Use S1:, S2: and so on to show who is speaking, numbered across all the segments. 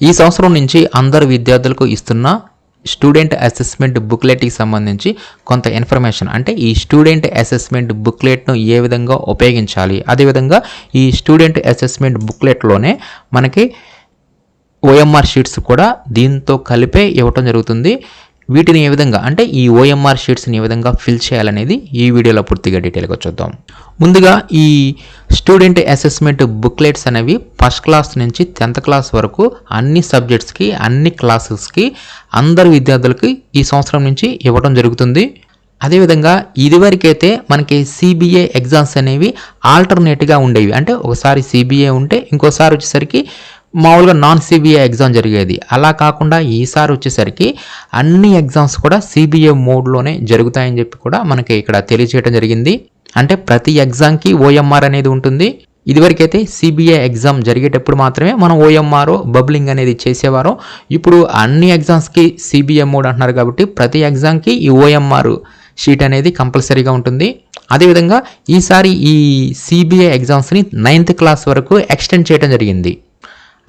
S1: ఈ సంవత్సరం నుంచి అందరు విద్యార్థులకు ఇస్తున్న స్టూడెంట్ అసెస్మెంట్ బుక్లెట్కి సంబంధించి కొంత ఇన్ఫర్మేషన్ అంటే ఈ స్టూడెంట్ అసెస్మెంట్ బుక్లెట్ను ఏ విధంగా ఉపయోగించాలి? అదేవిధంగా ఈ స్టూడెంట్ అసెస్మెంట్ బుక్లెట్లోనే మనకి ఓఎంఆర్ షీట్స్ కూడా దీంతో కలిపే ఇవ్వటం జరుగుతుంది. వీటిని ఏ విధంగా అంటే ఈ ఓఎంఆర్ షీట్స్ని ఏ విధంగా ఫిల్ చేయాలనేది ఈ వీడియోలో పూర్తిగా డీటెయిల్గా చూద్దాం. ముందుగా ఈ స్టూడెంట్ అసెస్మెంట్ బుక్లెట్స్ అనేవి ఫస్ట్ క్లాస్ నుంచి టెన్త్ క్లాస్ వరకు అన్ని సబ్జెక్ట్స్కి అన్ని క్లాసెస్కి అందరు విద్యార్థులకి ఈ సంవత్సరం నుంచి ఇవ్వడం జరుగుతుంది. అదేవిధంగా ఇదివరకైతే మనకి సిబిఏ ఎగ్జామ్స్ అనేవి ఆల్టర్నేట్గా ఉండేవి. అంటే ఒకసారి సిబిఏ ఉంటే ఇంకోసారి వచ్చేసరికి మామూలుగా నాన్ సిబిఐ ఎగ్జామ్ జరిగేది. అలా కాకుండా ఈసారి వచ్చేసరికి అన్ని ఎగ్జామ్స్ కూడా సిబిఐ మోడ్లోనే జరుగుతాయని చెప్పి కూడా మనకి ఇక్కడ తెలియచేయడం జరిగింది. అంటే ప్రతి ఎగ్జామ్కి ఓఎంఆర్ అనేది ఉంటుంది. ఇదివరకైతే సిబిఐ ఎగ్జామ్ జరిగేటప్పుడు మాత్రమే మనం ఓఎంఆర్ బబ్లింగ్ అనేది చేసేవారు. ఇప్పుడు అన్ని ఎగ్జామ్స్కి సిబిఐ మోడ్ అంటున్నారు కాబట్టి ప్రతి ఎగ్జామ్కి ఈ ఓఎంఆర్ షీట్ అనేది కంపల్సరీగా ఉంటుంది. అదేవిధంగా ఈసారి ఈ సిబిఐ ఎగ్జామ్స్ని నైన్త్ క్లాస్ వరకు ఎక్స్టెండ్ చేయడం జరిగింది.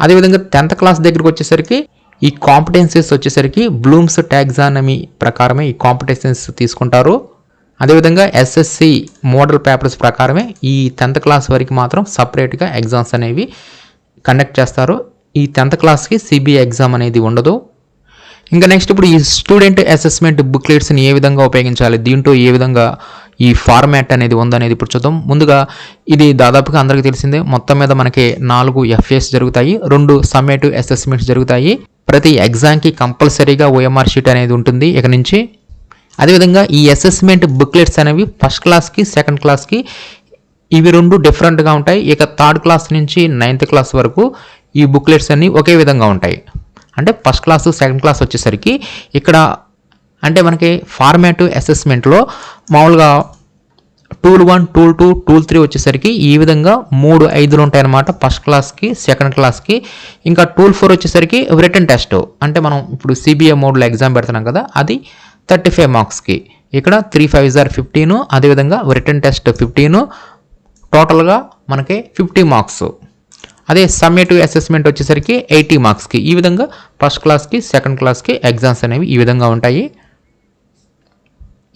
S1: అదేవిధంగా టెన్త్ క్లాస్ దగ్గరికి వచ్చేసరికి ఈ కాంపిటెన్సీస్ వచ్చేసరికి బ్లూమ్స్ ట్యాగ్జానమీ ప్రకారమే ఈ కాంపిటెన్సీస్ తీసుకుంటారు. అదేవిధంగా ఎస్ఎస్సి మోడల్ పేపర్స్ ప్రకారమే ఈ టెన్త్ క్లాస్ వరకు మాత్రం సపరేట్గా ఎగ్జామ్స్ అనేవి కండక్ట్ చేస్తారు. ఈ టెన్త్ క్లాస్కి సిబిఐ ఎగ్జామ్ అనేది ఉండదు. ఇంకా నెక్స్ట్ ఇప్పుడు ఈ స్టూడెంట్ అసెస్మెంట్ బుక్లెట్స్ని ఏ విధంగా ఉపయోగించాలి? దీంట్లో ఏ విధంగా ఈ ఫార్మాట్ అనేది ఉందనేది ఇప్పుడు చూద్దాం. ముందుగా ఇది దాదాపుగా అందరికీ తెలిసిందే. మొత్తం మీద మనకి నాలుగు ఎఫ్ఏస్ జరుగుతాయి రెండు సమ్మేటివ్ అసెస్మెంట్స్ జరుగుతాయి. ప్రతి ఎగ్జామ్కి కంపల్సరీగా ఓఎంఆర్ షీట్ అనేది ఉంటుంది ఇక నుంచి. అదేవిధంగా ఈ అసెస్మెంట్ బుక్లెట్స్ అనేవి ఫస్ట్ క్లాస్కి సెకండ్ క్లాస్కి ఇవి రెండు డిఫరెంట్గా ఉంటాయి. ఇక థర్డ్ క్లాస్ నుంచి నైన్త్ క్లాస్ వరకు ఈ బుక్లెట్స్ అన్నీ ఒకే విధంగా ఉంటాయి. అంటే ఫస్ట్ క్లాస్ సెకండ్ క్లాస్ వచ్చేసరికి ఇక్కడ అంటే మనకి ఫార్మాటివ్ అసెస్మెంట్లో మామూలుగా tool one tool two tool three వచ్చేసరికి ఈ విధంగా మూడు ఐదులు ఉంటాయన్నమాట. ఫస్ట్ క్లాస్కి సెకండ్ క్లాస్కి ఇంకా టూల్ ఫోర్ వచ్చేసరికి రిటర్న్ టెస్ట్ అంటే మనం ఇప్పుడు సిబిఐ మోడ్లో ఎగ్జామ్ పెడుతున్నాం కదా అది థర్టీ ఫైవ్ మార్క్స్కి ఇక్కడ త్రీ ఫైవ్ జార్ ఫిఫ్టీను అదేవిధంగా రిటర్న్ టెస్ట్ ఫిఫ్టీను టోటల్గా మనకి ఫిఫ్టీ మార్క్స్ అదే సమ్మేటివ్ అసెస్మెంట్ వచ్చేసరికి ఎయిటీ మార్క్స్కి ఈ విధంగా ఫస్ట్ క్లాస్కి సెకండ్ క్లాస్కి ఎగ్జామ్స్ అనేవి ఈ విధంగా ఉంటాయి.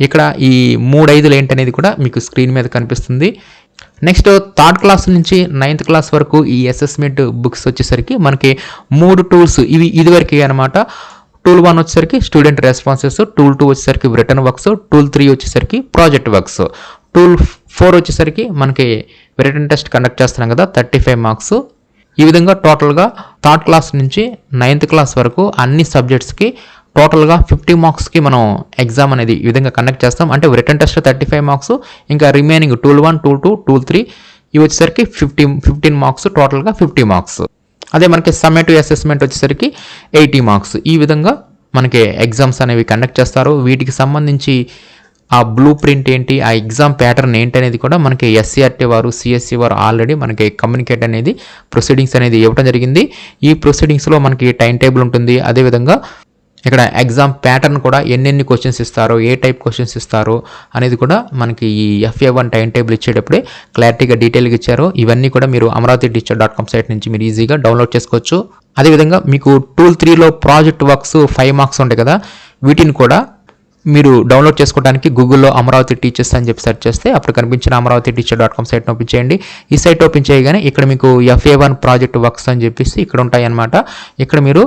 S1: ఇక్కడ ఈ మూడు ఏంటనేది కూడా మీకు స్క్రీన్ మీద కనిపిస్తుంది. నెక్స్ట్ థర్డ్ క్లాస్ నుంచి నైన్త్ క్లాస్ వరకు ఈ అసెస్మెంట్ బుక్స్ వచ్చేసరికి మనకి మూడు టూల్స్ ఇవి ఇదివరకు అనమాట టూల్ వన్ వచ్చేసరికి స్టూడెంట్ రెస్పాన్సెస్ టూల్ టూ వచ్చేసరికి రిటర్న్ వర్క్స్ టూల్ త్రీ వచ్చేసరికి ప్రాజెక్ట్ వర్క్స్. టూల్ ఫోర్ వచ్చేసరికి మనకి రిటర్న్ టెస్ట్ కండక్ట్ చేస్తున్నాం కదా థర్టీ ఫైవ్ మార్క్స్. ఈ విధంగా టోటల్గా థర్డ్ క్లాస్ నుంచి నైన్త్ క్లాస్ వరకు అన్ని సబ్జెక్ట్స్కి టోటల్గా ఫిఫ్టీ మార్క్స్కి మనం ఎగ్జామ్ అనేది ఈ విధంగా కండక్ట్ చేస్తాం. అంటే written test thirty five marks ఇంకా remaining tool one tool two tool three ఇవి వచ్చేసరికి ఫిఫ్టీ ఫిఫ్టీన్ మార్క్స్ టోటల్గా ఫిఫ్టీ మార్క్స్. అదే మనకి సమ్మేటివ్ అసెస్మెంట్ వచ్చేసరికి ఎయిటీ మార్క్స్. ఈ విధంగా మనకి ఎగ్జామ్స్ అనేవి కండక్ట్ చేస్తారు. వీటికి సంబంధించి ఆ బ్లూ ప్రింట్ ఏంటి ఆ ఎగ్జామ్ ప్యాటర్న్ ఏంటి అనేది కూడా మనకి ఎస్సీఆర్టీ వారు సిఎస్సి వారు ఆల్రెడీ మనకి కమ్యూనికేట్ అనేది ప్రొసీడింగ్స్ అనేది ఇవ్వడం జరిగింది. ఈ ప్రొసీడింగ్స్లో మనకి టైం టేబుల్ ఉంటుంది. అదేవిధంగా ఇక్కడ ఎగ్జామ్ ప్యాటర్న్ కూడా ఎన్నెన్ని క్వశ్చన్స్ ఇస్తారో ఏ టైప్ క్వశ్చన్స్ ఇస్తారో అనేది కూడా మనకి ఈ ఎఫ్ఏ వన్ టైం టేబుల్ ఇచ్చేటప్పుడే క్లారిటీగా డీటెయిల్గా ఇచ్చారు. ఇవన్నీ కూడా మీరు Amaravati teacher dot com site నుంచి మీరు ఈజీగా డౌన్లోడ్ చేసుకోవచ్చు. అదేవిధంగా మీకు టూల్ త్రీలో ప్రాజెక్ట్ వర్క్స్ ఫైవ్ మార్క్స్ ఉంటాయి కదా వీటిని కూడా మీరు డౌన్లోడ్ చేసుకోవడానికి గూగుల్లో అమరావతి టీచర్స్ అని చెప్పి సెర్చ్ చేస్తే అప్పుడు కనిపించిన Amaravati teacher dot com site open చేయండి. ఈ సైట్ ఓపెన్ చేయగానే ఇక్కడ మీకు ఎఫ్ఏ వన్ ప్రాజెక్ట్ వర్క్స్ అని చెప్పేసి ఇక్కడ ఉంటాయి అన్నమాట ఇక్కడ మీరు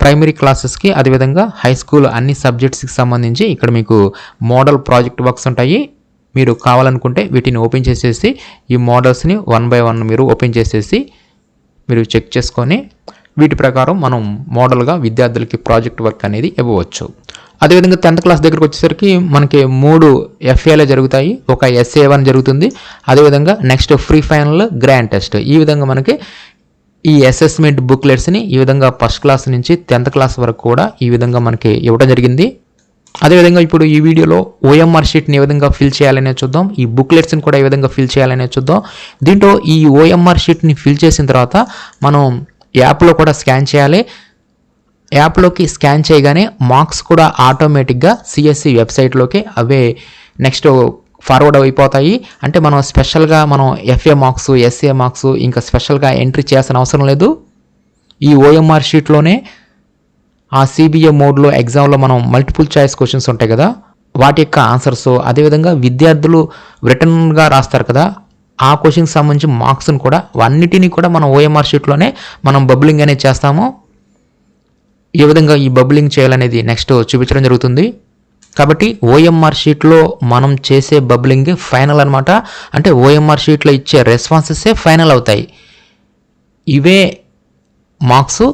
S1: ప్రైమరీ క్లాసెస్కి అదేవిధంగా హై స్కూల్ అన్ని సబ్జెక్ట్స్కి సంబంధించి ఇక్కడ మీకు మోడల్ ప్రాజెక్ట్ వర్క్స్ ఉంటాయి. మీరు కావాలనుకుంటే వీటిని ఓపెన్ చేసేసి ఈ మోడల్స్ని వన్ బై వన్ మీరు ఓపెన్ చేసేసి మీరు చెక్ చేసుకొని వీటి ప్రకారం మనం మోడల్గా విద్యార్థులకి ప్రాజెక్ట్ వర్క్ అనేది ఇవ్వవచ్చు. అదేవిధంగా టెన్త్ క్లాస్ దగ్గరకు వచ్చేసరికి మనకి మూడు ఎఫ్ఏలే జరుగుతాయి. ఒక ఎస్ఏ వన్ జరుగుతుంది. అదేవిధంగా next pre final grand test ఈ విధంగా మనకి ఈ అసెస్మెంట్ బుక్లెట్స్ని ఈ విధంగా ఫస్ట్ క్లాస్ నుంచి టెన్త్ క్లాస్ వరకు కూడా ఈ విధంగా మనకి ఇవ్వడం జరిగింది. అదేవిధంగా ఇప్పుడు ఈ వీడియోలో ఓఎంఆర్ షీట్ని ఏ విధంగా ఫిల్ చేయాలనే చూద్దాం. ఈ బుక్లెట్స్ని కూడా ఏ విధంగా ఫిల్ చేయాలనే చూద్దాం. దీంట్లో ఈ ఓఎంఆర్ షీట్ని ఫిల్ చేసిన తర్వాత మనం యాప్లో కూడా స్కాన్ చేయాలి. యాప్లోకి స్కాన్ చేయగానే మార్క్స్ కూడా ఆటోమేటిక్గా సిఎస్సి వెబ్సైట్లోకి అవే నెక్స్ట్ ఫార్వర్డ్ అయిపోతాయి. అంటే మనం స్పెషల్గా మనం ఎఫ్ఏ మార్క్స్ ఎస్ఏ మార్క్స్ ఇంకా స్పెషల్గా ఎంట్రీ చేయాల్సిన అవసరం లేదు. ఈ ఓఎంఆర్ షీట్లోనే ఆ సిబిఏ మోడ్లో ఎగ్జామ్లో మనం మల్టిపుల్ చాయిస్ క్వశ్చన్స్ ఉంటాయి కదా. వాటి యొక్క ఆన్సర్స్ అదేవిధంగా విద్యార్థులు రిటర్న్గా రాస్తారు కదా. ఆ క్వశ్చన్కి సంబంధించి మార్క్స్ని కూడా అన్నిటినీ కూడా మనం ఓఎంఆర్ షీట్లోనే మనం బబ్లింగ్ అనేది చేస్తాము. ఏ విధంగా ఈ బబ్లింగ్ చేయాలనేది నెక్స్ట్ చూపించడం జరుగుతుంది. కాబట్టి ఓఎంఆర్ షీట్లో మనం చేసే బబ్లింగ్ ఫైనల్ అనమాట అంటే ఓఎంఆర్ షీట్లో ఇచ్చే రెస్పాన్సెసే ఫైనల్ అవుతాయి. ఇవే మార్క్స్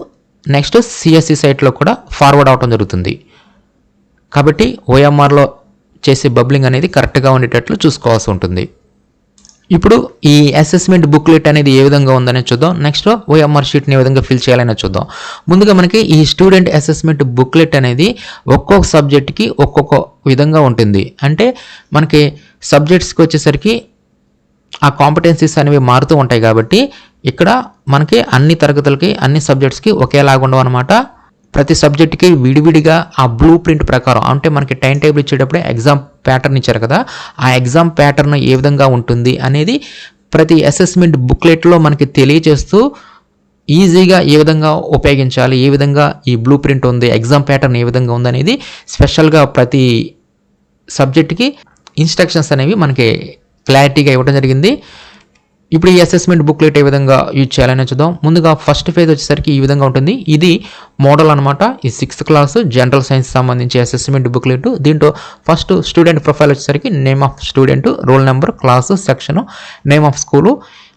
S1: నెక్స్ట్ సిఎస్సి సైట్లో కూడా ఫార్వర్డ్ అవడం జరుగుతుంది. కాబట్టి ఓఎంఆర్లో చేసే బబ్లింగ్ అనేది కరెక్ట్గా ఉండేటట్లు చూసుకోవాల్సి ఉంటుంది. ఇప్పుడు ఈ అసెస్మెంట్ బుక్లెట్ అనేది ఏ విధంగా ఉందని చూద్దాం. నెక్స్ట్ ఓఎంఆర్ షీట్ని ఏ విధంగా ఫిల్ చేయాలని చూద్దాం. ముందుగా మనకి ఈ స్టూడెంట్ అసెస్మెంట్ బుక్లెట్ అనేది ఒక్కొక్క సబ్జెక్ట్కి ఒక్కొక్క విధంగా ఉంటుంది. అంటే మనకి సబ్జెక్ట్స్కి వచ్చేసరికి ఆ కాంపిటెన్సీస్ అనేవి మారుతూ ఉంటాయి కాబట్టి ఇక్కడ మనకి అన్ని తరగతులకి అన్ని సబ్జెక్ట్స్కి ఒకేలాగా ఉండవు అనమాట ప్రతి సబ్జెక్ట్కి విడివిడిగా ఆ బ్లూ ప్రింట్ ప్రకారం అంటే మనకి టైం టేబుల్ ఇచ్చేటప్పుడే ఎగ్జామ్ ప్యాటర్న్ ఇచ్చారు కదా ఆ ఎగ్జామ్ ప్యాటర్న్ ఏ విధంగా ఉంటుంది అనేది ప్రతి అసెస్మెంట్ బుక్లెట్లో మనకి తెలియజేస్తూ ఈజీగా ఏ విధంగా ఉపయోగించాలి ఏ విధంగా ఈ బ్లూ ప్రింట్ ఉంది ఎగ్జామ్ ప్యాటర్న్ ఏ విధంగా ఉంది అనేది స్పెషల్గా ప్రతి సబ్జెక్ట్కి ఇన్స్ట్రక్షన్స్ అనేవి మనకి క్లారిటీగా ఇవ్వడం జరిగింది. ఇప్పుడు ఈ అసెస్మెంట్ బుక్లెట్ ఏ విధంగా యూజ్ చేయాలని చూద్దాం. ముందుగా ఫస్ట్ ఫేజ్ వచ్చేసరికి ఈ విధంగా ఉంటుంది. ఇది మోడల్ అనమాట ఈ సిక్స్త్ క్లాస్ జనరల్ సైన్స్ సంబంధించి అసెస్మెంట్ బుక్లెట్ దీంట్లో ఫస్ట్ స్టూడెంట్ ప్రొఫైల్ వచ్చేసరికి name of student roll number class section name of school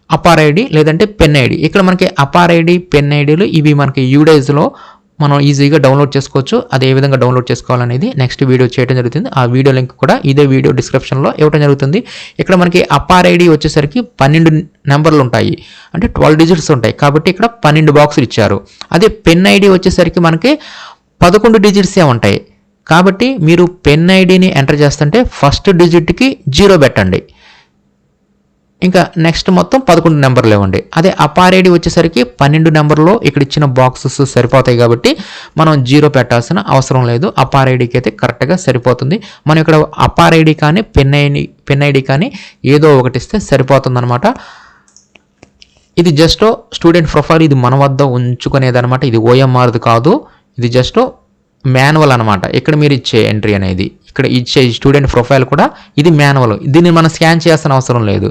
S1: APAAR ID లేదంటే పెన్ ఐడి ఇక్కడ మనకి అపార్ ఐడి పెన్ ఐడీలు ఇవి మనకి యూడైజ్లో మనం ఈజీగా డౌన్లోడ్ చేసుకోవచ్చు. అది ఏ విధంగా డౌన్లోడ్ చేసుకోవాలనేది నెక్స్ట్ వీడియో చేయడం జరుగుతుంది. ఆ వీడియో లింక్ కూడా ఇదే వీడియో డిస్క్రిప్షన్లో ఇవ్వడం జరుగుతుంది. ఇక్కడ మనకి అపార్ ఐడి వచ్చేసరికి పన్నెండు నెంబర్లు ఉంటాయి. అంటే ట్వెల్వ్ డిజిట్స్ ఉంటాయి. కాబట్టి ఇక్కడ పన్నెండు బాక్సులు ఇచ్చారు. అదే పెన్ ఐడి వచ్చేసరికి మనకి పదకొండు డిజిట్సే ఉంటాయి. కాబట్టి మీరు పెన్ ఐడిని ఎంటర్ చేస్తుంటే ఫస్ట్ డిజిట్కి జీరో పెట్టండి. ఇంకా నెక్స్ట్ మొత్తం పదకొండు నెంబర్లు ఇవ్వండి అదే అపార్ ఐడి వచ్చేసరికి పన్నెండు నెంబర్లో ఇక్కడ ఇచ్చిన బాక్సెస్ సరిపోతాయి కాబట్టి మనం జీరో పెట్టాల్సిన అవసరం లేదు. అపార్ ఐడికి అయితే కరెక్ట్గా సరిపోతుంది. మనం ఇక్కడ అపార్ ఐడి కానీ పెన్ ఐడి పెన్ ఐడి కానీ ఏదో ఒకటి ఇస్తే సరిపోతుంది అనమాట ఇది జస్ట్ స్టూడెంట్ ప్రొఫైల్ ఇది మన వద్ద ఉంచుకునేది అనమాట ఇది ఓఎంఆర్ది కాదు. ఇది జస్ట్ మాన్యువల్ అనమాట ఇక్కడ మీరు ఇచ్చే ఎంట్రీ అనేది. ఇక్కడ ఇచ్చే స్టూడెంట్ ప్రొఫైల్ కూడా ఇది మాన్యువల్. దీన్ని మనం స్కాన్ చేయాల్సిన అవసరం లేదు.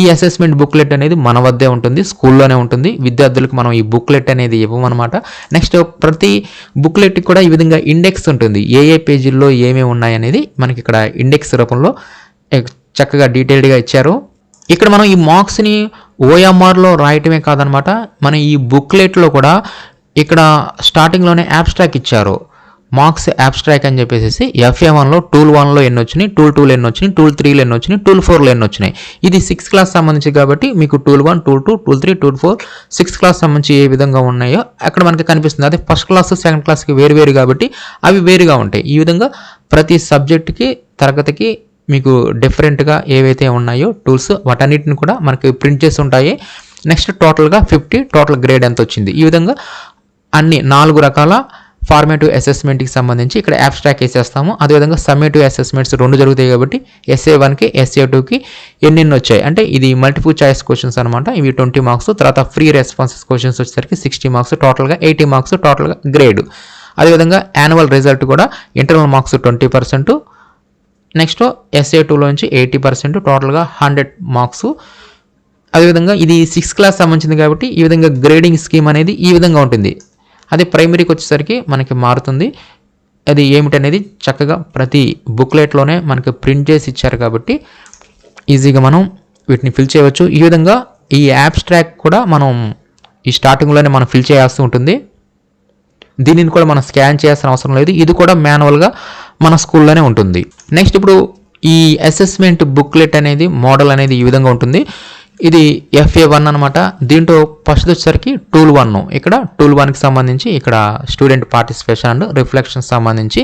S1: ఈ అసెస్మెంట్ బుక్లెట్ అనేది మన వద్దే ఉంటుంది స్కూల్లోనే ఉంటుంది. విద్యార్థులకు మనం ఈ బుక్లెట్ అనేది ఇవ్వమన్నమాట. నెక్స్ట్ ప్రతి బుక్లెట్కి కూడా ఈ విధంగా ఇండెక్స్ ఉంటుంది. ఏ ఏ పేజీల్లో ఏమేమి ఉన్నాయి అనేది మనకి ఇక్కడ ఇండెక్స్ రూపంలో చక్కగా డీటెయిల్డ్గా ఇచ్చారు. ఇక్కడ మనం ఈ మార్క్స్ని ఓఎంఆర్లో రాయటమే కాదనమాట మన ఈ బుక్లెట్లో కూడా ఇక్కడ స్టార్టింగ్లోనే యాబ్స్ట్రాక్ ఇచ్చారు. మార్క్స్ యాబ్స్ట్రాక్ అని చెప్పేసి ఎఫ్ఏ వన్లో టూల్ వన్లో ఎన్ని వచ్చినాయి? టూల్ టూలో ఎన్ని వచ్చినాయి? టూల్ త్రీలో ఎన్ని వచ్చినాయి? టూల్ ఫోర్లో ఎన్ని వచ్చినాయి? ఇది సిక్స్ క్లాస్ సంబంధించి కాబట్టి మీకు tool one tool two tool three tool four six class సంబంధించి ఏ విధంగా ఉన్నాయో అక్కడ మనకి కనిపిస్తుంది. అదే ఫస్ట్ క్లాస్ సెకండ్ క్లాస్కి వేరు వేరు కాబట్టి అవి వేరుగా ఉంటాయి. ఈ విధంగా ప్రతి సబ్జెక్ట్కి తరగతికి మీకు డిఫరెంట్గా ఏవైతే ఉన్నాయో టూల్స్ వాటన్నిటిని కూడా మనకి ప్రింట్ చేసి ఉంటాయి. నెక్స్ట్ టోటల్గా ఫిఫ్టీ టోటల్ గ్రేడ్ ఎంత వచ్చింది? ఈ విధంగా అన్ని నాలుగు రకాల ఫార్మేటివ్ అసెస్మెంట్కి సంబంధించి ఇక్కడ యాబ్స్ట్రాక్ వేసేస్తాము. అదేవిధంగా సమ్మేటివ్ అసెస్మెంట్స్ రెండు జరుగుతాయి కాబట్టి ఎస్ఏ వన్కి ఎస్ఏ టూకి ఎన్నెన్ని వచ్చాయి. అంటే ఇది మల్టిపుల్ చాయిస్ క్వశ్చన్స్ అనమాట ఇవి ట్వంటీ మార్క్స్ తర్వాత ఫ్రీ రెస్పాన్సెస్ క్వశ్చన్స్ వచ్చేసరికి సిక్స్టీ మార్క్స్ టోటల్గా ఎయిటీ మార్క్స్ టోటల్గా గ్రేడ్ అదేవిధంగా యాన్యువల్ రిజల్ట్ కూడా internal marks twenty percent next SA టూలోంచి eighty percent టోటల్గా హండ్రెడ్ మార్క్స్ అదేవిధంగా ఇది సిక్స్త్ క్లాస్ సంబంధించింది కాబట్టి ఈ విధంగా గ్రేడింగ్ స్కీమ్ అనేది ఈ విధంగా ఉంటుంది. అదే ప్రైమరీకి వచ్చేసరికి మనకి మారుతుంది. అది ఏమిటనేది చక్కగా ప్రతి బుక్లెట్లోనే మనకి ప్రింట్ చేసి ఇచ్చారు కాబట్టి ఈజీగా మనం వీటిని ఫిల్ చేయవచ్చు. ఈ విధంగా ఈ యాబ్స్ట్రాక్ట్ కూడా మనం ఈ స్టార్టింగ్లోనే మనం ఫిల్ చేయాల్సి ఉంటుంది. దీనిని కూడా మనం స్కాన్ చేయాల్సిన అవసరం లేదు. ఇది కూడా మాన్యువల్గా మన స్కూల్లోనే ఉంటుంది. నెక్స్ట్ ఇప్పుడు ఈ అసెస్మెంట్ బుక్లెట్ అనేది మోడల్ అనేది ఈ విధంగా ఉంటుంది. ఇది ఎఫ్ఏ వన్ అనమాట దీంట్లో ఫస్ట్ వచ్చేసరికి టూల్ వన్ ఇక్కడ టూల్ వన్కి సంబంధించి ఇక్కడ స్టూడెంట్ పార్టిసిపేషన్ అండ్ రిఫ్లెక్షన్ సంబంధించి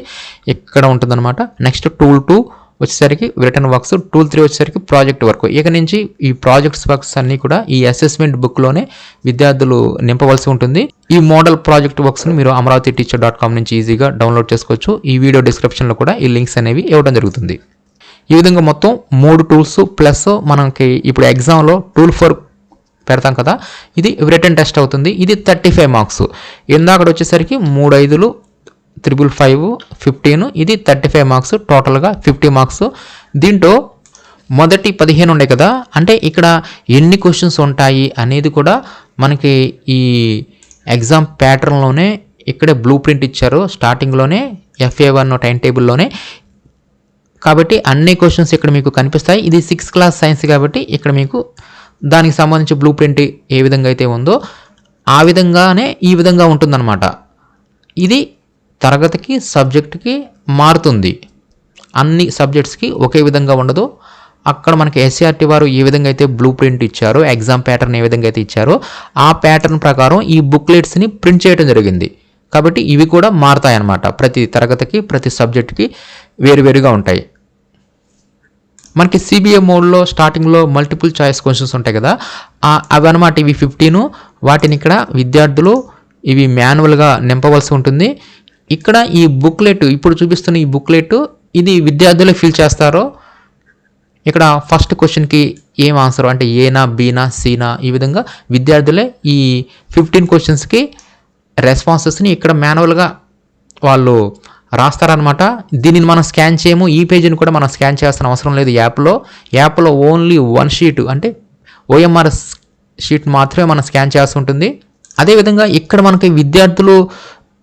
S1: ఇక్కడ ఉంటుందన్నమాట. నెక్స్ట్ టూల్ టూ వచ్చేసరికి రిటర్న్ వర్క్స్ టూల్ త్రీ వచ్చేసరికి ప్రాజెక్ట్ వర్క్ ఇక నుంచి ఈ ప్రాజెక్ట్స్ వర్క్స్ అన్ని కూడా ఈ అసెస్మెంట్ బుక్లోనే విద్యార్థులు నింపవలసి ఉంటుంది. ఈ మోడల్ ప్రాజెక్ట్ వర్క్స్ని మీరు అమరావతి టీచర్ డాట్ కామ్ నుంచి ఈజీగా డౌన్లోడ్ చేసుకోవచ్చు. ఈ వీడియో డిస్క్రిప్షన్లో కూడా ఈ లింక్స్ అనేవి ఇవ్వడం జరుగుతుంది. ఈ విధంగా మొత్తం మూడు టూల్స్ ప్లస్ మనకి ఇప్పుడు ఎగ్జామ్లో టూల్ ఫోర్ పెడతాం కదా ఇది రిటర్న్ టెస్ట్ అవుతుంది. ఇది థర్టీ ఫైవ్ మార్క్స్ ఇందాకడ వచ్చేసరికి మూడు ఐదులు త్రిబుల్ ఫైవ్ ఫిఫ్టీన్ ఇది థర్టీ ఫైవ్ మార్క్స్ టోటల్గా ఫిఫ్టీ మార్క్స్ దీంట్లో మొదటి పదిహేను ఉన్నాయి కదా అంటే ఇక్కడ ఎన్ని క్వశ్చన్స్ ఉంటాయి అనేది కూడా మనకి ఈ ఎగ్జామ్ ప్యాటర్న్లోనే ఇక్కడే బ్లూ ప్రింట్ ఇచ్చారు స్టార్టింగ్లోనే ఎఫ్ఏ వన్ టైం టేబుల్లోనే కాబట్టి అన్ని క్వశ్చన్స్ ఇక్కడ మీకు కనిపిస్తాయి. ఇది సిక్స్త్ క్లాస్ సైన్స్ కాబట్టి ఇక్కడ మీకు దానికి సంబంధించి బ్లూ ప్రింట్ ఏ విధంగా అయితే ఉందో ఆ విధంగానే ఈ విధంగా ఉంటుందన్నమాట. ఇది తరగతికి సబ్జెక్ట్కి మారుతుంది. అన్ని సబ్జెక్ట్స్కి ఒకే విధంగా ఉండదు. అక్కడ మనకి ఎస్సీఆర్టీ వారు ఏ విధంగా అయితే బ్లూ ప్రింట్ ఇచ్చారో ఎగ్జామ్ ప్యాటర్న్ ఏ విధంగా అయితే ఇచ్చారో ఆ ప్యాటర్న్ ప్రకారం ఈ బుక్లెట్స్ని ప్రింట్ చేయడం జరిగింది. కాబట్టి ఇవి కూడా మారుతాయన్నమాట. ప్రతి తరగతికి ప్రతి సబ్జెక్ట్కి వేరువేరుగా ఉంటాయి. మనకి సిబిఏ మోడ్లో స్టార్టింగ్లో మల్టిపుల్ చాయిస్ క్వశ్చన్స్ ఉంటాయి కదా. ఆ- అవి అనమాట ఇవి ఫిఫ్టీను వాటిని ఇక్కడ విద్యార్థులు ఇవి మాన్యువల్గా నింపవలసి ఉంటుంది. ఇక్కడ ఈ బుక్లెట్ ఇప్పుడు చూపిస్తున్న ఈ బుక్లెట్ ఇది విద్యార్థులే ఫిల్ చేస్తారో ఇక్కడ ఫస్ట్ క్వశ్చన్కి ఏం ఆన్సర్ అంటే ఏనా బీనా సీనా ఈ విధంగా విద్యార్థులే ఈ ఫిఫ్టీన్ క్వశ్చన్స్కి రెస్పాన్సెస్ని ఇక్కడ మాన్యువల్గా వాళ్ళు రాస్తారనమాట దీనిని మనం స్కాన్ చేయము. ఈ పేజీని కూడా మనం స్కాన్ చేయాల్సిన అవసరం లేదు యాప్లో. యాప్లో ఓన్లీ వన్ షీట్ అంటే ఓఎంఆర్ షీట్ మాత్రమే మనం స్కాన్ చేయాల్సి ఉంటుంది. అదేవిధంగా ఇక్కడ మనకి విద్యార్థులు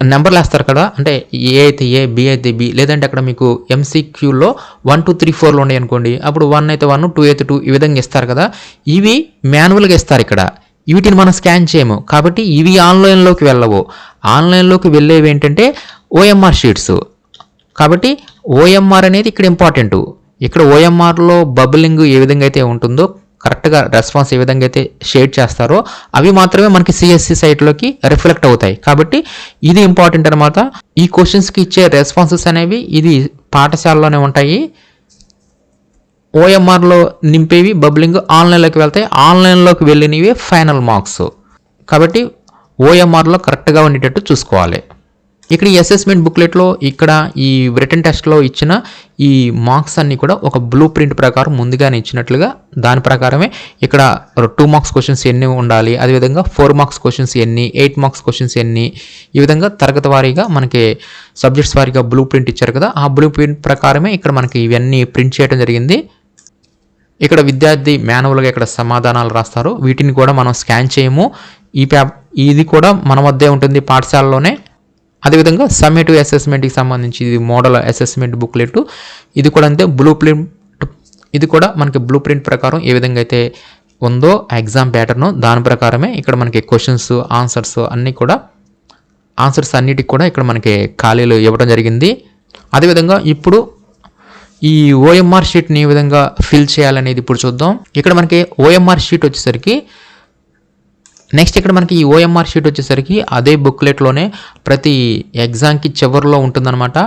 S1: నెంబర్లు వేస్తారు కదా. అంటే ఏ అయితే ఏ బి అయితే బి లేదంటే అక్కడ మీకు ఎంసీక్యూలో వన్ టూ త్రీ ఫోర్లు ఉన్నాయి అనుకోండి. అప్పుడు వన్ అయితే వన్ టూ అయితే టూ ఈ విధంగా ఇస్తారు కదా. ఇవి మాన్యువల్గా ఇస్తారు ఇక్కడ. వీటిని మనం స్కాన్ చేయము. కాబట్టి ఇవి ఆన్లైన్లోకి వెళ్ళవు. ఆన్లైన్లోకి వెళ్ళేవి ఏంటంటే ఓఎంఆర్ షీట్స్ కాబట్టి ఓఎంఆర్ అనేది ఇక్కడ ఇంపార్టెంట్ ఇక్కడ ఓఎంఆర్లో బబులింగ్ ఏ విధంగా అయితే ఉంటుందో కరెక్ట్గా రెస్పాన్స్ ఏ విధంగా అయితే షేర్ చేస్తారో అవి మాత్రమే మనకి సిఎస్సి సైట్లోకి రిఫ్లెక్ట్ అవుతాయి. కాబట్టి ఇది ఇంపార్టెంట్ అనమాట ఈ క్వశ్చన్స్కి ఇచ్చే రెస్పాన్సెస్ అనేవి ఇది పాఠశాలలోనే ఉంటాయి. ఓఎంఆర్లో నింపేవి బబ్లింగ్ ఆన్లైన్లోకి వెళ్తాయి. ఆన్లైన్లోకి వెళ్ళినవి ఫైనల్ మార్క్స్ కాబట్టి ఓఎంఆర్లో కరెక్ట్గా ఉండేటట్టు చూసుకోవాలి. ఇక్కడ ఈ అసెస్మెంట్ బుక్లెట్లో ఇక్కడ ఈ రిటర్న్ టెస్ట్లో ఇచ్చిన ఈ మార్క్స్ అన్నీ కూడా ఒక బ్లూ ప్రింట్ ప్రకారం ముందుగానే ఇచ్చినట్లుగా దాని ప్రకారమే ఇక్కడ టూ మార్క్స్ క్వశ్చన్స్ ఎన్ని ఉండాలి అదేవిధంగా ఫోర్ మార్క్స్ క్వశ్చన్స్ ఎన్ని ఎయిట్ మార్క్స్ క్వశ్చన్స్ ఎన్ని ఈ విధంగా తరగతి వారీగా మనకి సబ్జెక్ట్స్ వారీగా బ్లూ ప్రింట్ ఇచ్చారు కదా ఆ బ్లూ ప్రింట్ ప్రకారమే ఇక్కడ మనకి ఇవన్నీ ప్రింట్ చేయడం జరిగింది. ఇక్కడ విద్యార్థి మాన్యువల్గా ఇక్కడ సమాధానాలు రాస్తారు వీటిని కూడా మనం స్కాన్ చేయము. ఈ ప్యాప్ ఇది కూడా మన వద్దే ఉంటుంది పాఠశాలలోనే. అదేవిధంగా సమ్మేటివ్ అసెస్మెంట్కి సంబంధించి ఇది మోడల్ అసెస్మెంట్ బుక్లెట్ ఇది కూడా అంతే బ్లూ ప్రింట్ ఇది కూడా మనకి బ్లూ ప్రింట్ ప్రకారం ఏ విధంగా అయితే ఉందో ఎగ్జామ్ ప్యాటర్న్ దాని ప్రకారమే ఇక్కడ మనకి క్వశ్చన్స్ ఆన్సర్స్ అన్నీ కూడా ఆన్సర్స్ అన్నిటికి కూడా ఇక్కడ మనకి ఖాళీలు ఇవ్వడం జరిగింది. అదేవిధంగా ఇప్పుడు ఈ ఓఎంఆర్ షీట్ని ఏ విధంగా ఫిల్ చేయాలనేది ఇప్పుడు చూద్దాం. ఇక్కడ మనకి ఓఎంఆర్ షీట్ వచ్చేసరికి నెక్స్ట్ ఇక్కడ మనకి ఈ ఓఎంఆర్ షీట్ వచ్చేసరికి అదే బుక్లెట్లోనే ప్రతి ఎగ్జామ్కి చివరిలో ఉంటుందన్నమాట.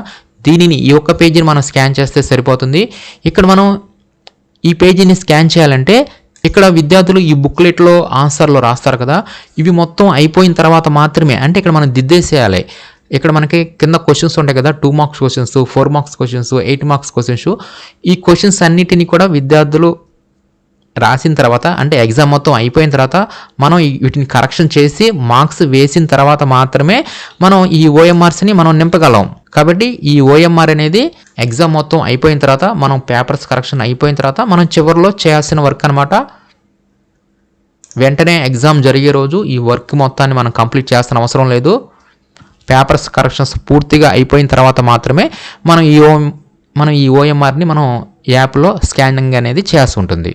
S1: దీనిని ఈ ఒక్క పేజీని మనం స్కాన్ చేస్తే సరిపోతుంది. ఇక్కడ మనం ఈ పేజీని స్కాన్ చేయాలంటే ఇక్కడ విద్యార్థులు ఈ బుక్లెట్లో ఆన్సర్లు రాస్తారు కదా. ఇవి మొత్తం అయిపోయిన తర్వాత మాత్రమే అంటే ఇక్కడ మనం దిద్దేసేయాలి. ఇక్కడ మనకి కింద క్వశ్చన్స్ ఉంటాయి కదా two marks questions four marks questions eight marks questions ఈ క్వశ్చన్స్ అన్నిటిని కూడా విద్యార్థులు రాసిన తర్వాత అంటే ఎగ్జామ్ మొత్తం అయిపోయిన తర్వాత మనం వీటిని కరెక్షన్ చేసి మార్క్స్ వేసిన తర్వాత మాత్రమే మనం ఈ ఓఎంఆర్స్ని మనం నింపగలం. కాబట్టి ఈ ఓఎంఆర్ అనేది ఎగ్జామ్ మొత్తం అయిపోయిన తర్వాత మనం పేపర్స్ కరెక్షన్ అయిపోయిన తర్వాత మనం చివరిలో చేయాల్సిన వర్క్ అనమాట వెంటనే ఎగ్జామ్ జరిగే రోజు ఈ వర్క్ మొత్తాన్ని మనం కంప్లీట్ చేస్తున్న అవసరం లేదు. పేపర్స్ కరెక్షన్స్ పూర్తిగా అయిపోయిన తర్వాత మాత్రమే మనం ఈ ఓ మనం ఈ ఓఎంఆర్ని మనం యాప్లో స్కానింగ్ అనేది చేయాల్సి ఉంటుంది.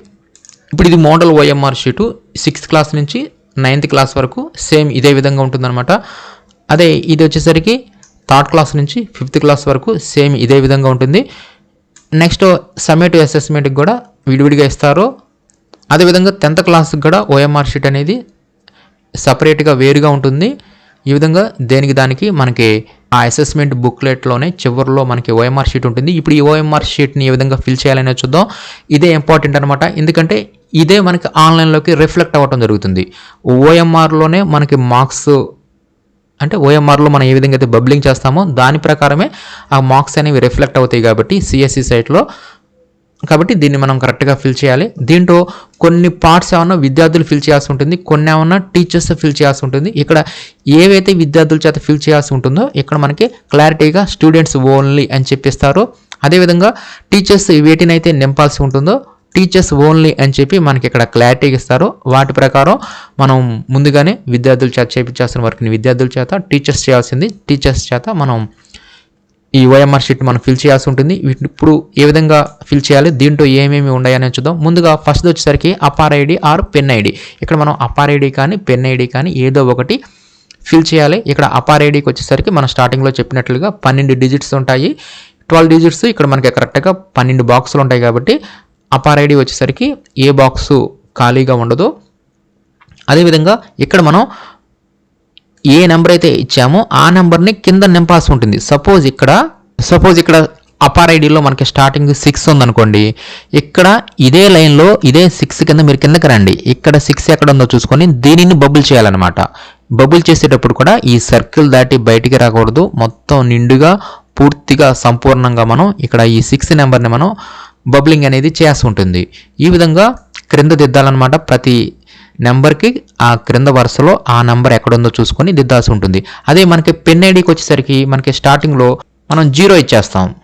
S1: ఇప్పుడు ఇది model OMR sheet sixth class నుంచి నైన్త్ క్లాస్ వరకు సేమ్ ఇదే విధంగా ఉంటుందన్నమాట. అదే ఇది వచ్చేసరికి థర్డ్ క్లాస్ నుంచి ఫిఫ్త్ క్లాస్ వరకు సేమ్ ఇదే విధంగా ఉంటుంది. నెక్స్ట్ సమ్మేటివ్ అసెస్మెంట్కి కూడా విడివిడిగా ఇస్తారు. అదేవిధంగా టెన్త్ క్లాస్కి కూడా ఓఎంఆర్ షీట్ అనేది సపరేట్గా వేరుగా ఉంటుంది. ఈ విధంగా దేనికి దానికి మనకి ఆ అసెస్మెంట్ బుక్లెట్లోనే చివరిలో మనకి ఓఎంఆర్ షీట్ ఉంటుంది. ఇప్పుడు ఈ ఓఎంఆర్ షీట్ని ఏ విధంగా ఫిల్ చేయాలనే చూద్దాం. ఇదే ఇంపార్టెంట్ అనమాట ఎందుకంటే ఇదే మనకి ఆన్లైన్లోకి రిఫ్లెక్ట్ అవ్వటం జరుగుతుంది. ఓఎంఆర్లోనే మనకి మార్క్స్ అంటే ఓఎంఆర్లో మనం ఏ విధంగా అయితే బబ్లింగ్ చేస్తామో దాని ప్రకారమే ఆ మార్క్స్ అనేవి రిఫ్లెక్ట్ అవుతాయి కాబట్టి సిఎస్సి సైట్లో. కాబట్టి దీన్ని మనం కరెక్ట్గా ఫిల్ చేయాలి. దీంట్లో కొన్ని పార్ట్స్ ఏమన్నా విద్యార్థులు ఫిల్ చేయాల్సి ఉంటుంది కొన్ని ఏమన్నా టీచర్స్ ఫిల్ చేయాల్సి ఉంటుంది. ఇక్కడ ఏవైతే విద్యార్థుల చేత ఫిల్ చేయాల్సి ఉంటుందో ఇక్కడ మనకి క్లారిటీగా స్టూడెంట్స్ ఓన్లీ అని చెప్పిస్తారు. అదేవిధంగా టీచర్స్ వేటినైతే నింపాల్సి ఉంటుందో టీచర్స్ ఓన్లీ అని చెప్పి మనకి ఇక్కడ క్లారిటీగా ఇస్తారు. వాటి ప్రకారం మనం ముందుగానే విద్యార్థుల చేత చేపించాల్సిన వర్క్ని విద్యార్థుల చేత టీచర్స్ చేయాల్సింది టీచర్స్ చేత మనం ఈ ఓఎంఆర్ షీట్ మనం ఫిల్ చేయాల్సి ఉంటుంది. వీటిని ఇప్పుడు ఏ విధంగా ఫిల్ చేయాలి దీంట్లో ఏమేమి ఉన్నాయని చూద్దాం. ముందుగా ఫస్ట్ వచ్చేసరికి APAAR ID or PEN ID ఇక్కడ మనం అపార్ ఐడి కానీ పెన్ ఐడి కానీ ఏదో ఒకటి ఫిల్ చేయాలి. ఇక్కడ అపార్ ఐడికి వచ్చేసరికి మనం స్టార్టింగ్లో చెప్పినట్లుగా పన్నెండు డిజిట్స్ ఉంటాయి. ట్వెల్వ్ డిజిట్స్ ఇక్కడ మనకి కరెక్ట్గా పన్నెండు బాక్సులు ఉంటాయి కాబట్టి అపార్ ఐడి వచ్చేసరికి ఏ బాక్సు ఖాళీగా ఉండదు అదేవిధంగా ఇక్కడ మనం ఏ నెంబర్ అయితే ఇచ్చామో ఆ నెంబర్ని కింద నింపాల్సి ఉంటుంది. సపోజ్ ఇక్కడ సపోజ్ ఇక్కడ అపార్ ఐడిలో మనకి స్టార్టింగ్ సిక్స్ ఉందనుకోండి. ఇక్కడ ఇదే లైన్లో ఇదే సిక్స్ కింద మీరు కిందకి రండి. ఇక్కడ సిక్స్ ఎక్కడ ఉందో చూసుకొని దీనిని బబుల్ చేయాలన్నమాట. బబుల్ చేసేటప్పుడు కూడా ఈ సర్కిల్ దాటి బయటికి రాకూడదు. మొత్తం నిండుగా పూర్తిగా సంపూర్ణంగా మనం ఇక్కడ ఈ సిక్స్ నెంబర్ని మనం బబ్లింగ్ అనేది చేయాల్సి ఉంటుంది. ఈ విధంగా క్రింద దిద్దాలన్నమాట. ప్రతి నెంబర్కి ఆ క్రింద వరుసలో ఆ నెంబర్ ఎక్కడుందో చూసుకొని దిద్దాల్సి ఉంటుంది. అదే మనకి పెన్ ఐడికి వచ్చేసరికి మనకి స్టార్టింగ్లో మనం జీరో ఇచ్చేస్తాం.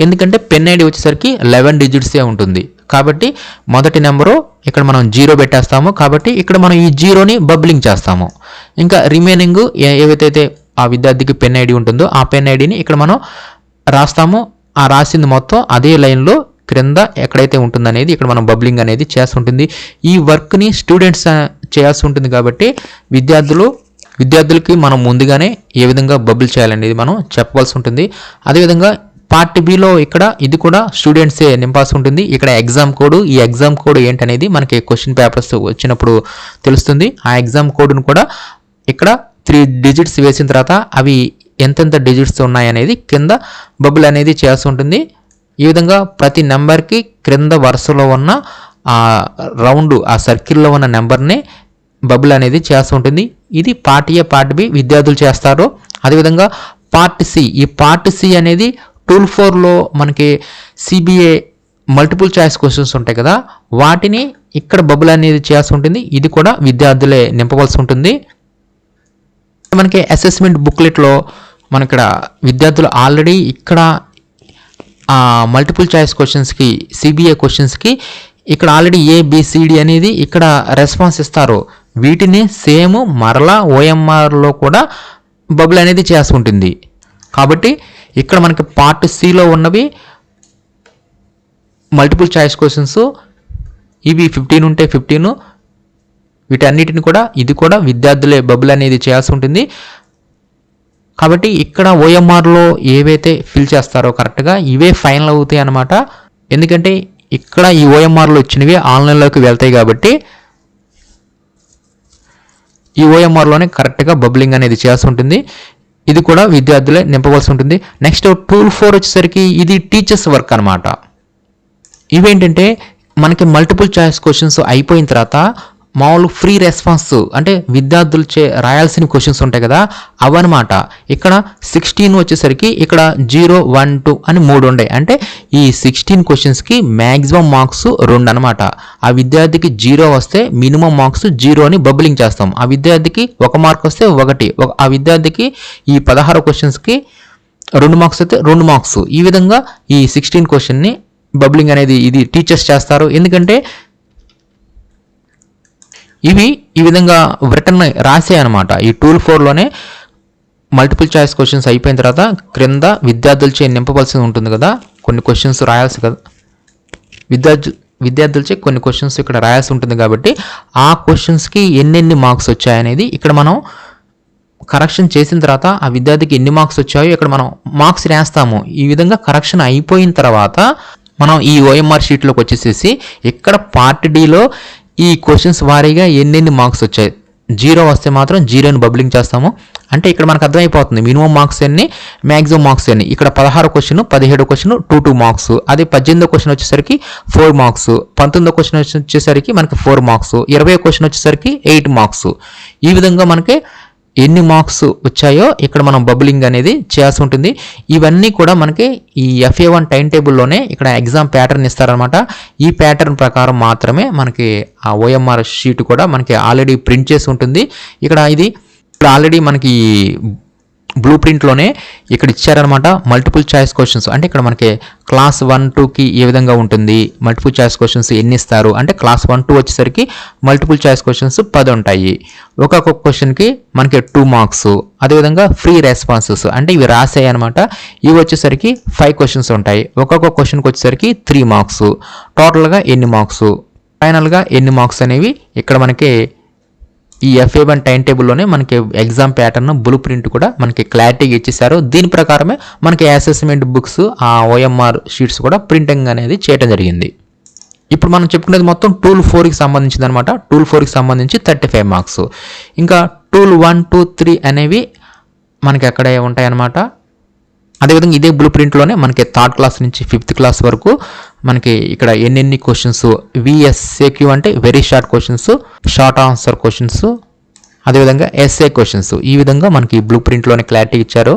S1: ఎందుకంటే పెన్ ఐడి వచ్చేసరికి లెవెన్ డిజిట్సే ఉంటుంది. కాబట్టి మొదటి నెంబరు ఇక్కడ మనం జీరో పెట్టేస్తాము. కాబట్టి ఇక్కడ మనం ఈ జీరోని బబ్లింగ్ చేస్తాము. ఇంకా రిమైనింగ్ ఏవైతే ఆ విద్యార్థికి పెన్ ఐడి ఉంటుందో ఆ పెన్ ఐడిని ఇక్కడ మనం రాస్తాము. ఆ రాసింది మొత్తం అదే లైన్లో క్రింద ఎక్కడైతే ఉంటుందనేది ఇక్కడ మనం బబ్లింగ్ అనేది చేస్తుంటుంది. ఈ వర్క్ని స్టూడెంట్స్ చేయాల్సి ఉంటుంది కాబట్టి విద్యార్థులు విద్యార్థులకి మనం ముందుగానే ఏ విధంగా బబుల్ చేయాలనేది మనం చెప్పవలసి ఉంటుంది. అదేవిధంగా పార్ట్ బిలో ఇక్కడ ఇది కూడా స్టూడెంట్సే నింపాల్సి ఉంటుంది. ఇక్కడ ఎగ్జామ్ కోడ్ ఈ ఎగ్జామ్ కోడ్ ఏంటనేది మనకి క్వశ్చన్ పేపర్స్ వచ్చినప్పుడు తెలుస్తుంది. ఆ ఎగ్జామ్ కోడ్ను కూడా ఇక్కడ త్రీ డిజిట్స్ వేసిన తర్వాత అవి ఎంతెంత డిజిట్స్ ఉన్నాయనేది కింద బబుల్ అనేది చేయాల్సి ఉంటుంది. ఈ విధంగా ప్రతి నెంబర్కి క్రింద వరుసలో ఉన్న ఆ రౌండ్ ఆ సర్కిల్లో ఉన్న నెంబర్ని బబుల్ అనేది చేస్తూ ఉంటుంది. ఇది పార్ట్ ఏ పార్ట్ బి విద్యార్థులు చేస్తారు. అదేవిధంగా పార్ట్ సి ఈ పార్ట్ సి అనేది టూల్ ఫోర్లో మనకి సిబిఏ మల్టిపుల్ చాయిస్ క్వశ్చన్స్ ఉంటాయి కదా వాటిని ఇక్కడ బబుల్ అనేది చేయాల్సి ఉంటుంది. ఇది కూడా విద్యార్థులే నింపవలసి ఉంటుంది. మనకి అసెస్మెంట్ బుక్లెట్లో మన ఇక్కడ విద్యార్థులు ఆల్రెడీ ఇక్కడ మల్టిపుల్ చాయిస్ క్వశ్చన్స్కి సిబిఏ క్వశ్చన్స్కి ఇక్కడ ఆల్రెడీ ఏబిసిడి అనేది ఇక్కడ రెస్పాన్స్ ఇస్తారు. వీటిని సేమ్ మరలా ఓఎంఆర్లో కూడా బబుల్ అనేది చేసుకుంటుంది కాబట్టి ఇక్కడ మనకి పార్ట్ సిలో ఉన్నవి మల్టిపుల్ చాయిస్ క్వశ్చన్స్ ఇవి ఫిఫ్టీన్ ఉంటే ఫిఫ్టీన్ వీటన్నిటిని కూడా ఇది కూడా విద్యార్థులే బబుల్ అనేది చేయాల్సి ఉంటుంది. కాబట్టి ఇక్కడ ఓఎంఆర్లో ఏవైతే ఫిల్ చేస్తారో కరెక్ట్గా ఇవే ఫైనల్ అవుతాయి అన్నమాట. ఎందుకంటే ఇక్కడ ఈ ఓఎంఆర్లో వచ్చినవి ఆన్లైన్లోకి వెళ్తాయి కాబట్టి ఈ ఓఎంఆర్లోనే కరెక్ట్గా బబ్లింగ్ అనేది చేయాల్సి ఉంటుంది. ఇది కూడా విద్యార్థులే నింపవలసి ఉంటుంది. నెక్స్ట్ టూల్ ఫోర్ వచ్చేసరికి ఇది టీచర్స్ వర్క్ అనమాట ఇవేంటంటే మనకి మల్టిపుల్ చాయిస్ క్వశ్చన్స్ అయిపోయిన తర్వాత మామూలు ఫ్రీ రెస్పాన్స్ అంటే విద్యార్థులు చే రాయాల్సిన క్వశ్చన్స్ ఉంటాయి కదా అవన్నమాట. ఇక్కడ సిక్స్టీన్ వచ్చేసరికి ఇక్కడ జీరో వన్ టూ అని మూడు ఉన్నాయి అంటే ఈ సిక్స్టీన్ క్వశ్చన్స్కి మ్యాక్సిమం మార్క్స్ రెండు అనమాట ఆ విద్యార్థికి జీరో వస్తే మినిమం మార్క్స్ జీరో అని బబ్లింగ్ చేస్తాం. ఆ విద్యార్థికి ఒక మార్క్ వస్తే ఒకటి. ఒక- ఆ విద్యార్థికి ఈ పదహారు క్వశ్చన్స్కి రెండు మార్క్స్ అయితే రెండు మార్క్స్ ఈ విధంగా ఈ సిక్స్టీన్ క్వశ్చన్ని బబ్లింగ్ అనేది ఇది టీచర్స్ చేస్తారు. ఎందుకంటే ఇవి ఈ విధంగా రిటర్న్ రాసే అనమాట ఈ టూల్ ఫోర్లోనే మల్టిపుల్ చాయిస్ క్వశ్చన్స్ అయిపోయిన తర్వాత క్రింద విద్యార్థులచే నింపవలసి ఉంటుంది కదా. కొన్ని క్వశ్చన్స్ రాయాల్సి కదా. విద్యార్థు విద్యార్థులచే కొన్ని క్వశ్చన్స్ ఇక్కడ రాయాల్సి ఉంటుంది కాబట్టి ఆ క్వశ్చన్స్కి ఎన్నెన్ని మార్క్స్ వచ్చాయనేది ఇక్కడ మనం కరెక్షన్ చేసిన తర్వాత ఆ విద్యార్థికి ఎన్ని మార్క్స్ వచ్చాయో ఇక్కడ మనం మార్క్స్ రాస్తాము. ఈ విధంగా కరెక్షన్ అయిపోయిన తర్వాత మనం ఈ ఓఎంఆర్ షీట్లోకి వచ్చేసేసి ఇక్కడ పార్ట్ డిలో ఈ క్వశ్చన్స్ వారీగా ఎన్నెన్ని మార్క్స్ వచ్చాయి? జీరో వస్తే మాత్రం జీరోని బబ్లింగ్ చేస్తాము. అంటే ఇక్కడ మనకు అర్థమైపోతుంది మినిమం మార్క్స్ ఎన్ని మ్యాక్సిమం మార్క్స్ ఎన్ని. ఇక్కడ పదహారు క్వశ్చన్ పదిహేడు క్వశ్చన్ టూ టూ మార్క్స్ అదే పద్దెనిమిదో క్వశ్చన్ వచ్చేసరికి ఫోర్ మార్క్స్ పంతొమ్మిదో క్వశ్చన్ వచ్చేసరికి మనకి ఫోర్ మార్క్స్ ఇరవై క్వశ్చన్ వచ్చేసరికి ఎయిట్ మార్క్స్ ఈ విధంగా మనకి ఎన్ని మార్క్స్ వచ్చాయో ఇక్కడ మనం బబులింగ్ అనేది చేయాల్సి ఉంటుంది. ఇవన్నీ కూడా మనకి ఈ ఎఫ్ఏ వన్ టైం టేబుల్లోనే ఇక్కడ ఎగ్జామ్ ప్యాటర్న్ ఇస్తారనమాట ఈ ప్యాటర్న్ ప్రకారం మాత్రమే మనకి ఆ ఓఎంఆర్ షీట్ కూడా మనకి ఆల్రెడీ ప్రింట్ చేసి ఉంటుంది. ఇక్కడ ఇది ఇప్పుడు ఆల్రెడీ మనకి బ్లూ ప్రింట్లోనే ఇక్కడ ఇచ్చారనమాట మల్టిపుల్ చాయిస్ క్వశ్చన్స్ అంటే ఇక్కడ మనకి క్లాస్ వన్ టూకి ఏ విధంగా ఉంటుంది మల్టిపుల్ చాయిస్ క్వశ్చన్స్ ఎన్ని ఇస్తారు అంటే క్లాస్ వన్ టూ వచ్చేసరికి మల్టిపుల్ చాయిస్ క్వశ్చన్స్ పది ఉంటాయి. ఒక్కొక్క క్వశ్చన్కి మనకి టూ మార్క్స్ అదేవిధంగా ఫ్రీ రెస్పాన్సెస్ అంటే ఇవి రాసాయి అనమాట ఇవి వచ్చేసరికి ఫైవ్ క్వశ్చన్స్ ఉంటాయి. ఒక్కొక్క క్వశ్చన్కి వచ్చేసరికి త్రీ మార్క్స్ టోటల్గా ఎన్ని మార్క్స్ ఫైనల్గా ఎన్ని మార్క్స్ అనేవి ఇక్కడ మనకి ఈ ఎఫ్ఏ వన్ టైం టేబుల్లోనే మనకి ఎగ్జామ్ ప్యాటర్న్ బ్లూ ప్రింట్ కూడా మనకి క్లారిటీగా ఇచ్చేసారు దీని ప్రకారమే మనకి అసెస్మెంట్ బుక్స్ ఆ ఓఎంఆర్ షీట్స్ కూడా ప్రింటింగ్ అనేది చేయడం జరిగింది. ఇప్పుడు మనం చెప్పుకునేది మొత్తం టూల్ ఫోర్కి సంబంధించింది అనమాట టూల్ ఫోర్కి సంబంధించి థర్టీ ఫైవ్ మార్క్స్ ఇంకా టూల్ వన్ టూ త్రీ అనేవి మనకి అక్కడే ఉంటాయి అన్నమాట అదేవిధంగా ఇదే బ్లూ ప్రింట్లోనే మనకి థర్డ్ క్లాస్ నుంచి ఫిఫ్త్ క్లాస్ వరకు మనకి ఇక్కడ ఎన్నెన్ని క్వశ్చన్స్ విఎస్ఏక్యూ అంటే very short questions short answer questions అదేవిధంగా ఎస్ఏ క్వశ్చన్స్ ఈ విధంగా మనకి బ్లూ ప్రింట్లోనే క్లారిటీ ఇచ్చారు.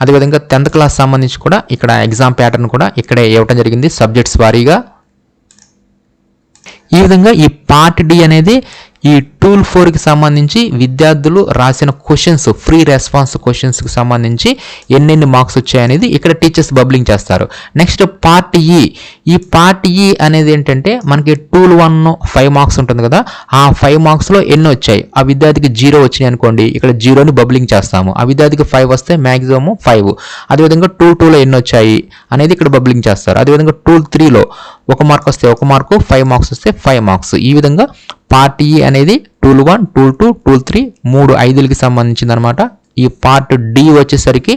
S1: అదేవిధంగా టెన్త్ క్లాస్ సంబంధించి కూడా ఇక్కడ ఎగ్జామ్ ప్యాటర్న్ కూడా ఇక్కడే ఇవ్వటం జరిగింది సబ్జెక్ట్స్ వారీగా. ఈ విధంగా ఈ పార్ట్ డి అనేది ఈ టూల్ ఫోర్కి సంబంధించి విద్యార్థులు రాసిన క్వశ్చన్స్ ఫ్రీ రెస్పాన్స్ క్వశ్చన్స్కి సంబంధించి ఎన్నెన్ని మార్క్స్ వచ్చాయనేది ఇక్కడ టీచర్స్ బబ్లింగ్ చేస్తారు. Next part e. ఈ ఈ పార్ట్ ఈ అనేది ఏంటంటే మనకి టూల్ వన్ ఫైవ్ మార్క్స్ ఉంటుంది కదా ఆ ఫైవ్ మార్క్స్లో ఎన్ని వచ్చాయి? ఆ విద్యార్థికి జీరో వచ్చినాయి అనుకోండి ఇక్కడ జీరోని బబ్లింగ్ చేస్తాము. ఆ విద్యార్థికి ఫైవ్ వస్తే మ్యాక్సిమం ఫైవ్ అదేవిధంగా టూ టూలో ఎన్ని వచ్చాయి అనేది ఇక్కడ బబ్లింగ్ చేస్తారు. అదేవిధంగా టూల్ త్రీలో ఒక మార్క్ వస్తే ఒక మార్కు ఫైవ్ మార్క్స్ వస్తే ఫైవ్ మార్క్స్ ఈ విధంగా పార్ట్ ఈ e అనేది tool one tool two tool three మూడు ఐదులకి సంబంధించింది అనమాట ఈ పార్ట్ డి వచ్చేసరికి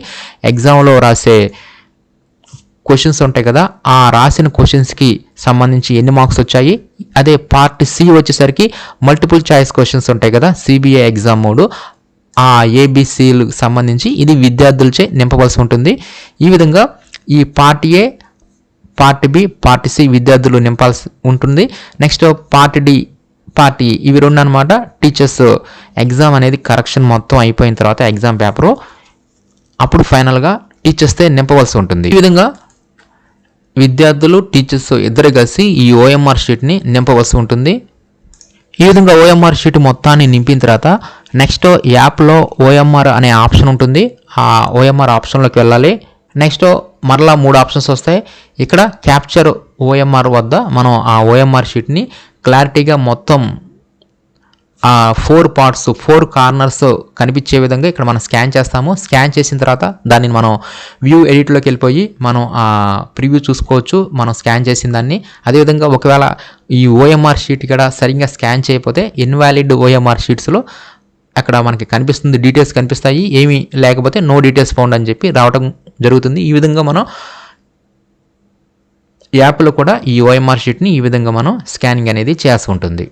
S1: ఎగ్జామ్లో రాసే క్వశ్చన్స్ ఉంటాయి కదా ఆ రాసిన క్వశ్చన్స్కి సంబంధించి ఎన్ని మార్క్స్ వచ్చాయి? అదే పార్ట్ సి వచ్చేసరికి మల్టిపుల్ చాయిస్ క్వశ్చన్స్ ఉంటాయి కదా సిబిఐ ఎగ్జామ్ మూడు. ఆ ఏబిసిలకు సంబంధించి ఇది విద్యార్థులచే నింపవలసి ఉంటుంది. ఈ విధంగా ఈ part A part B part C విద్యార్థులు నింపాల్సి ఉంటుంది. నెక్స్ట్ పార్ట్ డి పార్టీ ఇవి రెండు అనమాట టీచర్స్ ఎగ్జామ్ అనేది కరెక్షన్ మొత్తం అయిపోయిన తర్వాత ఎగ్జామ్ పేపరు. అప్పుడు ఫైనల్గా టీచర్స్తే నింపవలసి ఉంటుంది. ఈ విధంగా విద్యార్థులు టీచర్స్ ఇద్దరు కలిసి ఈ ఓఎంఆర్ షీట్ని నింపవలసి ఉంటుంది. ఈ విధంగా ఓఎంఆర్ షీట్ మొత్తాన్ని నింపిన తర్వాత నెక్స్ట్ యాప్లో ఓఎంఆర్ అనే ఆప్షన్ ఉంటుంది. ఆ ఓఎంఆర్ ఆప్షన్లోకి వెళ్ళాలి. నెక్స్ట్ మరలా మూడు ఆప్షన్స్ వస్తాయి. ఇక్కడ క్యాప్చర్ ఓఎంఆర్ వద్ద మనం ఆ ఓఎంఆర్ షీట్ని క్లారిటీగా మొత్తం ఆ ఫోర్ పార్ట్స్ ఫోర్ కార్నర్స్ కనిపించే విధంగా ఇక్కడ మనం స్కాన్ చేస్తాము. స్కాన్ చేసిన తర్వాత దాన్ని మనం వ్యూ ఎడిట్లోకి వెళ్ళిపోయి మనం ఆ ప్రివ్యూ చూసుకోవచ్చు. మనం స్కాన్ చేసిన దాన్ని. అదేవిధంగా ఒకవేళ ఈ ఓఎంఆర్ షీట్ ఇక్కడ సరిగ్గా స్కాన్ చేయకపోతే ఇన్వాలిడ్ ఓఎంఆర్ షీట్స్లో అక్కడ మనకి కనిపిస్తుంది డీటెయిల్స్ కనిపిస్తాయి. ఏమీ లేకపోతే నో డీటెయిల్స్ ఫౌండ్ అని చెప్పి రావడం జరుగుతుంది. ఈ విధంగా మనం యాప్లో కూడా ఈ ఓఎంఆర్ షీట్ని ఈ విధంగా మనం స్కానింగ్ అనేది చేయాల్సి ఉంటుంది.